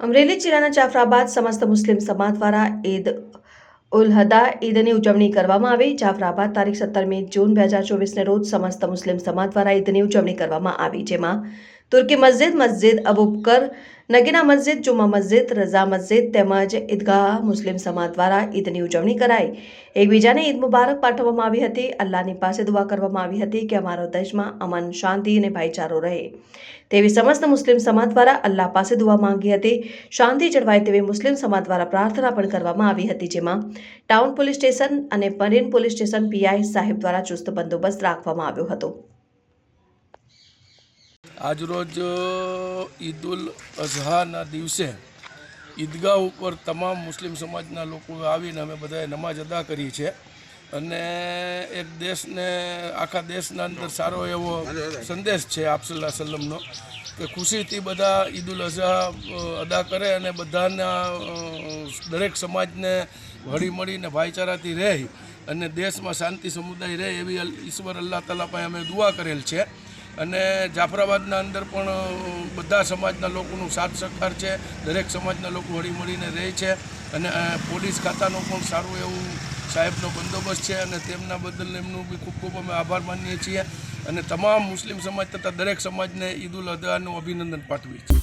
અમરેલી જિલ્લાના જાફરાબાદ સમસ્ત મુસ્લિમ સમાજ દ્વારા ઈદ ઉલ હદા ઈદની ઉજવણી કરવામાં આવી. જાફરાબાદ તારીખ સત્તરમી જૂન બે હજાર ચોવીસને રોજ સમસ્ત મુસ્લિમ સમાજ દ્વારા ઈદની ઉજવણી કરવામાં આવી, જેમાં તુર્કી મસ્જિદ મસ્જિદ અબુબકર નગીના મસ્જિદ જુમા મસ્જિદ, રઝા મસ્જિદ તેમજ ઈદગાહ મુસ્લિમ સમાજ દ્વારા ઈદની ઉજવણી કરાઈ. એકબીજાને ઈદ મુબારક પાઠવવામાં આવી હતી. અલ્લાહની પાસે દુઆ કરવામાં આવી હતી કે અમારો દેશમાં અમન, શાંતિ અને ભાઈચારો રહે. તેવી સમસ્ત મુસ્લિમ સમાજ દ્વારા અલ્લાહ પાસે દુઆ માંગી હતી. શાંતિ જળવાય તેવી મુસ્લિમ સમાજ દ્વારા પ્રાર્થના પણ કરવામાં આવી હતી, જેમાં ટાઉન પોલીસ સ્ટેશન અને મરીન પોલીસ સ્ટેશન પીઆઈ સાહેબ દ્વારા ચુસ્ત બંદોબસ્ત રાખવામાં આવ્યો હતો. આજરોજ ઈદ ઉલ અઝહાના દિવસે ઈદગાહ ઉપર તમામ મુસ્લિમ સમાજના લોકો આવીને અમે બધાએ નમાઝ અદા કરી છે અને એક દેશને, આખા દેશના અંદર સારો એવો સંદેશ છે આપસલ્લા સલ્લમનો કે ખુશીથી બધા ઈદ ઉલ અઝહા અદા કરે અને બધાના દરેક સમાજને હળી મળીને ભાઈચારાથી રહે અને દેશમાં શાંતિ સમુદાય રહે એવી ઈશ્વર અલ્લાહ તાલા પાસે અમે દુઆ કરેલ છે. અને જાફરાબાદના અંદર પણ બધા સમાજના લોકોનું સાથ સહકાર છે. દરેક સમાજના લોકો હળી મળીને રહે છે. અને પોલીસ ખાતાનું પણ સારું એવું સાહેબનો બંદોબસ્ત છે અને તેમના બદલ એમનું બી ખૂબ ખૂબ અમે આભાર માનીએ છીએ. અને તમામ મુસ્લિમ સમાજ તથા દરેક સમાજને ઈદ ઉલ અદહાનું અભિનંદન પાઠવીએ છીએ.